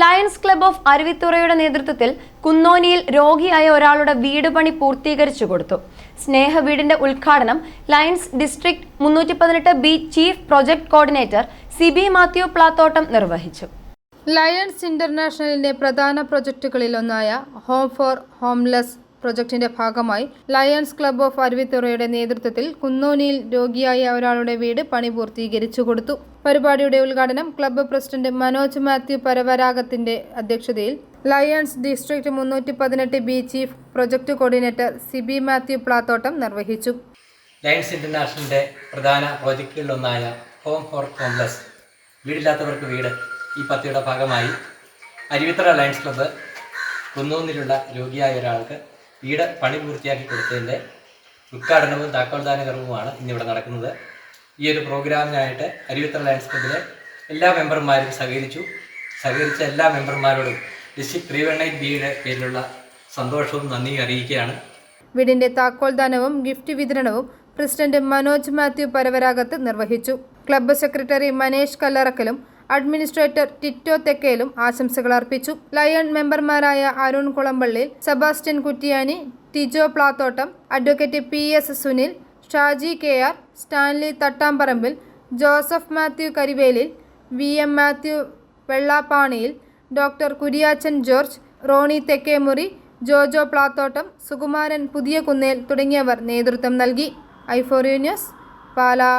Lions club of അരുവിത്തുറയുടെ നേതൃത്വത്തിൽ കുന്നോനിയിൽ രോഗിയായ ഒരാളുടെ വീട് പണി പൂർത്തീകരിച്ചു കൊടുത്തു. സ്നേഹ വീടിന്റെ ഉദ്ഘാടനം ലയൺസ് ഡിസ്ട്രിക്ട് മുന്നൂറ്റി പതിനെട്ട് B chief project coordinator Siby Mathew Plathottam നിർവഹിച്ചു. ലയൺസ് ഇന്റർനാഷണലിന്റെ പ്രധാന പ്രൊജക്ടുകളിലൊന്നായ ഹോം ഫോർ ഹോംലെസ് പ്രൊജക്ടിന്റെ ഭാഗമായി ലയൺസ് ക്ലബ് ഓഫ് അരുവിത്തുറയുടെ നേതൃത്വത്തിൽ കുന്നോനിയിൽ രോഗിയായ ഒരാളുടെ വീട് പണി പൂർത്തീകരിച്ചു കൊടുത്തു. പരിപാടിയുടെ ഉദ്ഘാടനം ക്ലബ്ബ് പ്രസിഡന്റ് മനോജ് മാത്യു പരവരാഗത്തിന്റെ അധ്യക്ഷതയിൽ ലയൺസ് ഡിസ്ട്രിക്ട് മുന്നൂറ്റി പതിനെട്ട് B chief project coordinator Siby Mathew Plathottam നിർവഹിച്ചു. ലയൺസ് ഇന്റർനാഷണലിന്റെ പ്രധാന പ്രോജക്റ്റുകളിലൊന്നായ ഹോം ഫോർ ഹോംലെസ് വീടില്ലാത്തവർക്ക് വീട് ഈ പദ്ധതിയുടെ ഭാഗമായി അരുവിത്തറ ലയൺസ് ക്ലബ്ബ് കുന്നൂന്നിലുള്ള രോഗിയായ ഒരാൾക്ക് വീട് പണി പൂർത്തിയാക്കി കൊടുത്തതിന്റെ ഉദ്ഘാടനവും താക്കോൽദാന കർമ്മവുമാണ് ഇന്നിവിടെ നടക്കുന്നത്. ഈ ഒരു പ്രോഗ്രാമിനായിട്ട് അരുവിത്തറ ലയൺസ് ക്ലബിലെ എല്ലാ മെമ്പർമാരും സഹകരിച്ചു. സഹകരിച്ച എല്ലാ മെമ്പർമാരോടും ഡിസ്ട്രിക്ട് ത്രീ വൺ എയ്റ്റ് ബിയുടെ പേരിലുള്ള സന്തോഷവും നന്ദിയും അറിയിക്കുകയാണ്. വീടിന്റെ താക്കോൽദാനവും ഗിഫ്റ്റ് വിതരണവും പ്രസിഡന്റ് മനോജ് മാത്യു പരവരാഗത്ത് നിർവഹിച്ചു. ക്ലബ്ബ് സെക്രട്ടറി മനേഷ് കല്ലറക്കലും അഡ്മിനിസ്ട്രേറ്റർ ടിറ്റോ തെക്കേലും ആശംസകൾ അർപ്പിച്ചു. ലയൺ മെമ്പർമാരായ Arun Kulampallil Sebastian Kuttiyani Tijo Plathottam advocate P S Sunil Shaji K R Stanley Thattamparambil Joseph Mathew Karivelil V M Mathew Vellappaniyil doctor Kuriachan George Ronnie Thekkemuri Jojo Plathottam Sukumaran Puthiyakunnel തുടങ്ങിയവർ നേതൃത്വം നൽകി. ഐഫോറിയ news Pala.